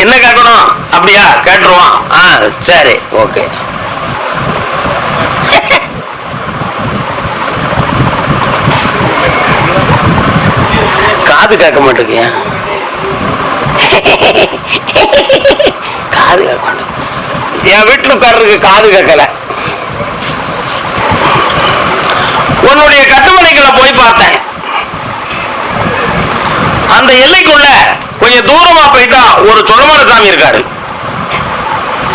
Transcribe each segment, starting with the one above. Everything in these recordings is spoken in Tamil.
என்ன கேட்கணும்? அப்படியா? கேட்டுருவான் ஆ சரி ஓகே. காது கேட்க மாட்டேங்க காது கேட்க மாட்டேன் என் வீட்டில் உட்கார்றதுக்கு காது கேட்கல. உன்னுடைய கட்டுமனைகளை போய் பார்த்தேன். அந்த எல்லைக்குள்ள கொஞ்சம் தூரமா போயிட்டா ஒரு சொலமான சாமி இருக்காரு.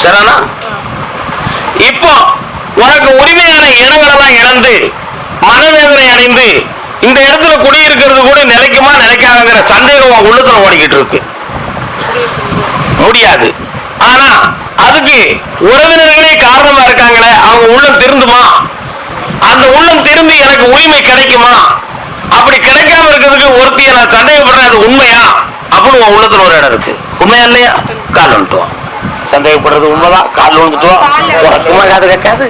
சரிண்ணா இப்போ உனக்கு உரிமையான இடங்களெல்லாம் இழந்து மனவேதனை அடைந்து இந்த இடத்துல குடியிருக்கிறது கூட நிலைக்குமா நிலைக்காதுங்கிற சந்தேகம் உன் உள்ளத்துல ஓடிக்கிட்டு இருக்கு. முடியாது. ஆனா அதுக்கு உறவினர்களே காரணமா இருக்காங்களே அவங்க உள்ளம் திருந்துமா? அந்த உள்ளம் திரும்பி எனக்கு உரிமை கிடைக்குமா? அப்படி கிடைக்காம இருக்கிறதுக்கு ஒருத்திய நான் சந்தேகப்படுறேன் அது உண்மையா? அப்படின்னு உன் உள்ளத்துல ஒரு இடம் இருக்கு. உண்மையா இல்லையா? கால் வந்துட்டுவோம் சந்தேகப்படுறது உண்மைதான் கால் விழுந்துட்டுவோம் உனக்குமா காது கேட்காது?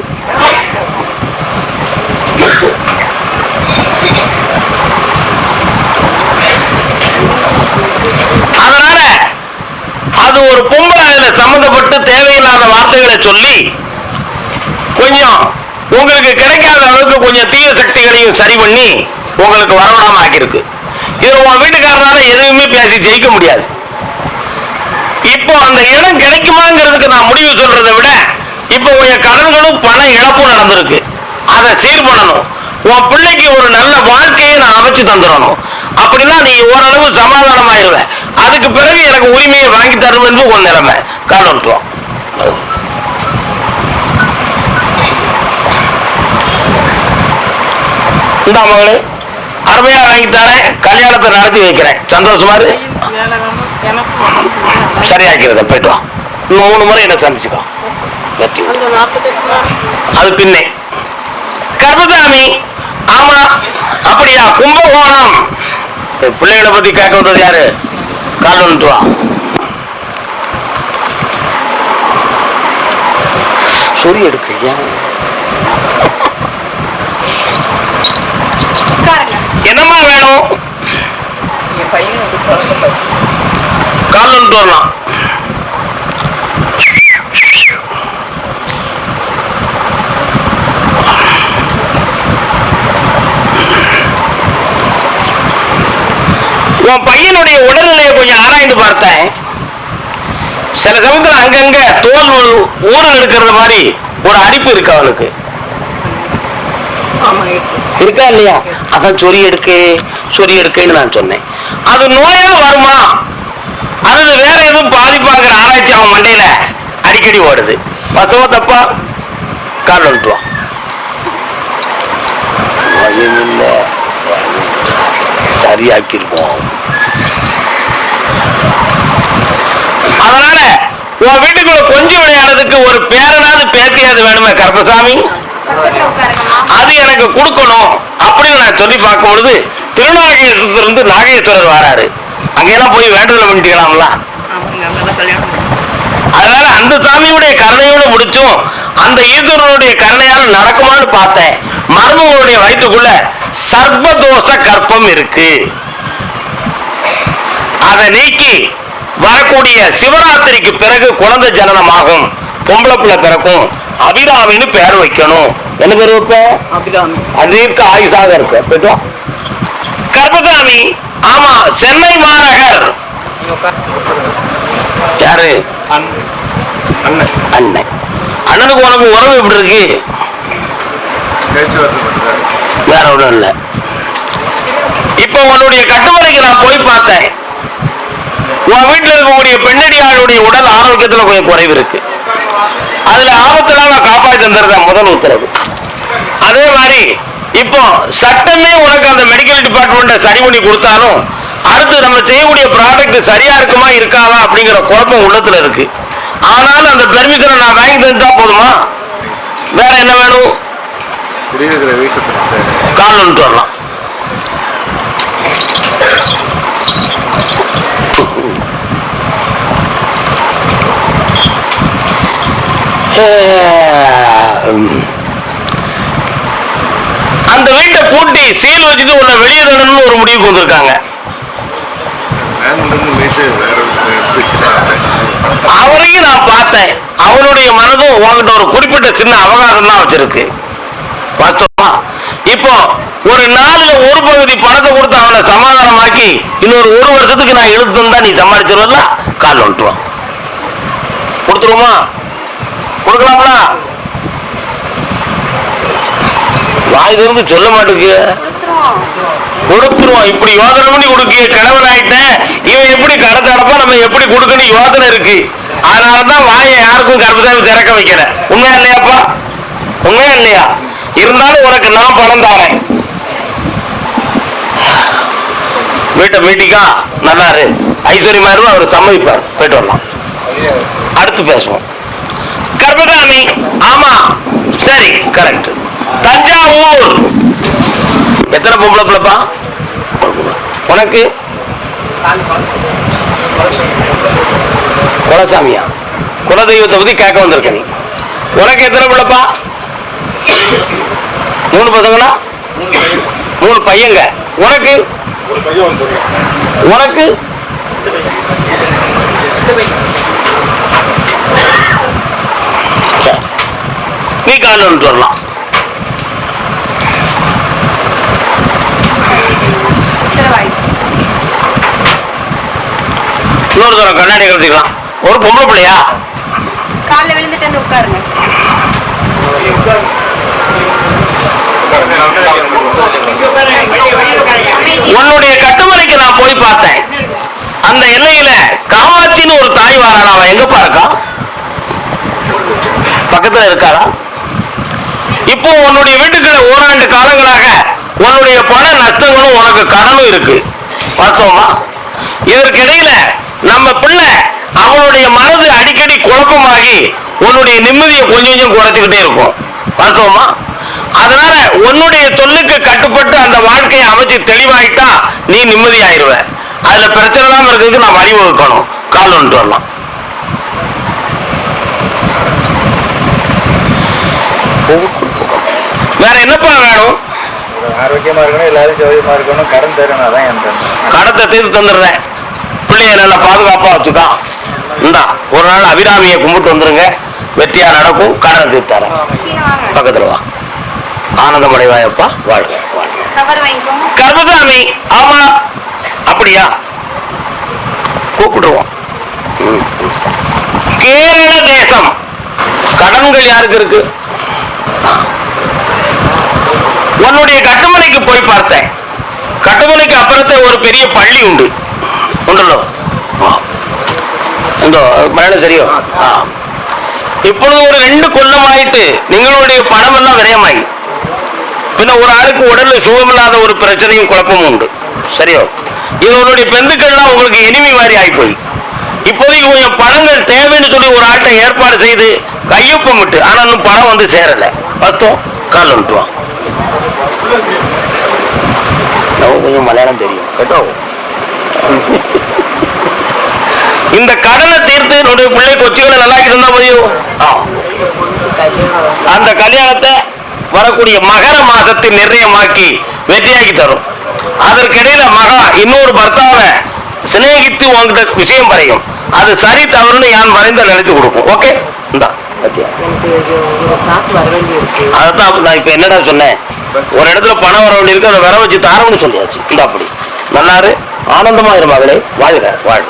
அதனால அது ஒரு பொம்பளை அதுல சம்பந்தப்பட்டு தேவையில்லாத வார்த்தைகளை சொல்லி கொஞ்சம் உங்களுக்கு கிடைக்காத அளவுக்கு கொஞ்சம் தீய சக்திகளையும் சரி பண்ணி உங்களுக்கு வரவிடாம ஆக்கியிருக்கு. இது உன் வீட்டுக்காரனால எதுவுமே பேசி ஜெயிக்க முடியாது. இப்போ அந்த இடம் கிடைக்குமாங்கிறதுக்கு நான் முடிவு சொல்றதை விட இப்போ உன் கடன்களும் பண இழப்பும் நடந்திருக்கு. அதை சீர் பண்ணணும். உன் பிள்ளைக்கு ஒரு நல்ல வாழ்க்கையை நான் அமைச்சு தந்துடணும். அப்படின்னா நீ ஓரளவு சமாதானமாயிருவ. அதுக்கு பிறகு எனக்கு உரிமையை வாங்கி தரும் என்று உன் நிலைமை. காரணம் இந்த மகளே. அருமையா வாங்கி தரேன். கல்யாணத்தை நடத்தி வைக்கிறேன். சந்தோஷமா இரு. சரியாக்கிறது போயிட்டு வா. இன்னும் மூணு முறை என்ன சந்திச்சுக்கோ. அது பின்னே. கர்மசாமி ஆமா அப்படியா? கும்பகோணம். பிள்ளைகளை பத்தி கேட்க வந்தது யாரு? கால் வந்துட்டு வா. சொறி எடுக்கிறியா என்னம்மா வேணும்? கால் வந்துட்டு வரலாம். உன் பையனுடைய உடல்நிலையை கொஞ்சம் ஆராய்ந்து பார்த்தேன். சில சமயத்துல அங்கங்க தோல் ஊரல் ஊறல் எடுக்கிறது மாதிரி ஒரு அரிப்பு இருக்கு அவனுக்கு இருக்கா இல்லையா? அதான் சொறி எடுக்கு சொறி எடுக்குன்னு நான் சொன்னேன். அது நோயா வருமா? அல்லது வேற எதுவும் பாதிப்பாங்கிற ஆராய்ச்சி அவன் மண்டையில அடிக்கடி ஓடுது. வசவா தப்பா? கால் வந்துட்டுவான் இல்ல சரியாக்கிருக்கோம். அதனால உன் வீட்டுக்குள்ள கொஞ்சம் விளையாடுறதுக்கு ஒரு பேரனாவது பேத்தியாவது வேணுமே கருப்பசாமி. அது எனக்கு கொடுக்கணும் அப்படின்னு நான் சொல்லி பார்க்கும் பொழுது திருநாகேஸ்வரத்திலிருந்து நாகேஸ்வரர் வராரு. அங்கெல்லாம் போய் வேண்டுதல் பண்ணிக்கலாம்ல அதனால அந்த சாமியுடைய கருணையோட முடிச்சும் அந்த ஈஸ்வரனுடைய கருணையால் நடக்குமான்னு பார்த்தேன். மர்மங்களுடைய வயிற்றுக்குள்ள சர்ப்பதோஷ கற்பம் இருக்கு. அதை நீக்கி வரக்கூடிய சிவராத்திரிக்கு பிறகு குழந்தை ஜனனமாகும். பொம்பளை பிள்ளை பிறக்கும். அபிராமின்னு பேர் வைக்கணும். என்ன பேர் வைப்ப? அதற்கு ஆயுசாக இருக்கு போயிட்டு வா. கர்ப்பசாமி. ஆமா சென்னை மாநகர். யாரு? அண்ணன். அண்ணன். அண்ணனுக்கு உனக்கு உறவு எப்படி இருக்கு? வேற ஒண்ணும் இல்ல. இப்ப உன்னுடைய கட்டுமலைக்கு நான் போய் பார்த்தேன். உன் வீட்டுல இருக்கக்கூடிய பெண்ணடியாளுடைய உடல் ஆரோக்கியத்துல கொஞ்சம் குறைவு இருக்கு. அதுல ஆபத்தில்லாம காப்பாற்றி தந்துருக்க முதல் உத்தரவு. அதே மாதிரி இப்போ சட்டமே உனக்கு அந்த மெடிக்கல் டிபார்ட்மெண்ட்டை சரி பண்ணி கொடுத்தாலும் அடுத்து நம்ம செய்யக்கூடிய ப்ராடக்ட் சரியா இருக்குமா இருக்காதா அப்படிங்கிற குழப்பம் உள்ளத்துல இருக்கு. ஆனாலும் அந்த பெர்மிஷனை நான் வாங்கி தந்தா போதுமா? வேற என்ன வேணும்? கால் வந்துட்டு வரலாம். அந்த வீட்டை பூட்டி சீல் வச்சுட்டு உன்னை வெளியே தரணும்னு ஒரு முடிவுக்கு வந்திருக்காங்க. அவரையும் நான் பார்த்தேன். அவனுடைய மனதும் உன்கிட்ட ஒரு குறிப்பிட்ட சின்ன அவகாசம் தான் வச்சிருக்கு. வாஸ்தவமா இப்போ ஒரு நாலுல ஒரு பகுதி பணத்தை கொடுத்து அவனை சமாதானமாக்கி இன்னொரு ஒரு வருஷத்துக்கு நான் இழுத்து தந்தா நீ சமாளிச்சிருவல்ல கால் வந்துட்டுவான். கொடுத்துருவோமா? கொடுக்கலாங்களா வாய் திறந்து சொல்ல மாட்டேங்க கொடுத்துருவோம். இப்படி யோசனை பண்ணி கொடுக்க கணவன் ஆயிட்டேன் இவன் எப்படி கடை தடப்பா நம்ம எப்படி கொடுக்கணும் யோசனை இருக்கு. அதனாலதான் வாயை யாருக்கும் கர்ப்பதாமி திறக்க வைக்கல. உண்மையா இல்லையாப்பா? உண்மையா இல்லையா? இருந்தாலும் உனக்கு நான் பணம் தரேன். வீட்டை மீட்டிக்கா? நல்லா இரு. ஐஸ்வர்யமா இருக்கும் அவர் சம்மதிப்பார். போயிட்டு வரலாம். அடுத்து பேசுவோம். கர்ப்பதாமி ஆமா. சரி கரெக்ட் தஞ்சாவூர். எத்தனை பொம்பளை பிள்ளைப்பா? உனக்கு? குலசாமியா? குலதெய்வத்தை பத்தி கேட்க வந்திருக்க நீ. உனக்கு எத்தனை பிள்ளைப்பா? மூணு பசங்களா? மூணு பையங்க. உனக்கு? உனக்கு? நீ கால் வரலாம். இன்னொரு தரம் கண்ணாடி கழுத்திக்கலாம் ஒரு பொம்பளை பிள்ளையா? காலைல விழுந்துட்டு உட்காருங்க. உன்னுடைய கட்டுமலைக்கு நான் போய் பார்த்தேன். அந்த எல்லையில காமாட்சின்னு ஒரு தாய் வாராளா? அவன் எங்கப்பா இருக்கா? பக்கத்துல இருக்காளா? இப்போ உன்னுடைய வீட்டுக்குள்ள ஓராண்டு காலங்களாக உன்னுடைய பண நஷ்டங்களும் உனக்கு கடனும் இருக்கு. பார்த்தோமா? இதற்கிடையில நம்ம பிள்ளை அவனுடைய மனது அடிக்கடி குழப்பமாகி உன்னுடைய நிம்மதியை கொஞ்சம் கொஞ்சம் குறைச்சிக்கிட்டே இருக்கும். பார்த்தோமா அதனால உன்னுடைய தொல்லுக்கு கட்டுப்பட்டு அந்த வாழ்க்கையை அமைச்சு தெளிவாயிட்டா நீ நிம்மதி ஆயிருவ அதுல பிரச்சனை இல்லாம இருக்கிறதுக்கு நான் வழிவகுக்கணும் கால் வந்துட்டு வரலாம். வேற என்னப்பா வேணும்? ஆரோக்கியமா இருக்கணும் எல்லாரும் சௌகரியமா இருக்கணும் கடன் தரணும் அதான். கடத்தை தீர்த்து தந்துடுறேன். பிள்ளைய நல்லா பாதுகாப்பா வச்சுக்கா இந்தா ஒரு நாள் அபிராமியை கும்பிட்டு வந்துருங்க. வெற்றியா நடக்கும். கடனை தீர்த்து தரேன் கீழே வாங்க பக்கத்துல வா. ஆனந்தமடைவாயப்பா வாழ்க. வாழ்க கர்மசாமி ஆமா. அப்படியா? கூப்பிடுவோம். கேரள தேசம். கடன்கள் யாருக்கு இருக்கு. உன்னுடைய கட்டுமலைக்கு போய் பார்த்தேன். கட்டுமலைக்கு அப்புறத்தை ஒரு பெரிய பள்ளி உண்டு. ஆ. உண்டோ சரியோ? ஆ. இப்பொழுது ஒரு ரெண்டு கொல்லமாயிட்டு நிங்களுடைய பணம் எல்லாம் விரயமாயி. பின்ன ஒரு ஆளுக்கு உடல்ல சுகமில்லாத ஒரு பிரச்சனையும் குழப்பமும் உண்டு. சரியோ? இவனுடைய பெந்துக்கள்லாம் உங்களுக்கு எனிமி மாதிரி ஆயிப்போய். இப்போதைக்கு கொஞ்சம் பணங்கள் தேவைன்னு சொல்லி ஒரு ஆட்டை ஏற்பாடு செய்து கையொப்பம் விட்டு ஆனா இன்னும் பணம் வந்து சேரல. பத்தோம் கால் நமக்கு கொஞ்சம் மலையாளம் தெரியும். கேட்டோ? இந்த கடனை தீர்த்து என்னுடைய பிள்ளை கொச்சிகளை நல்லா இருந்தா முடியும் ஆ. அந்த கல்யாணத்தை வரக்கூடிய மகர மாசத்தை நிர்ணயமாக்கி வெற்றியாக்கி தரும். அதற்கிடையில மகா இன்னொரு பர்த்தாவை சிநேகித்து உங்ககிட்ட விஷயம் பறையும். அது சரி தவறுன்னு யான் வரைந்த நினைத்து கொடுக்கும். ஓகே? இந்தா. அதான் நான் இப்ப என்னடா சொன்னேன்? ஒரு இடத்துல பணம் வர வேண்டியிருக்கு அதை வர வச்சு தாரம்னு சொல்லியாச்சு. இந்த அப்படி. நல்லாரு. ஆனந்தமா இரு மகளே. வாழ்க வாழ்க.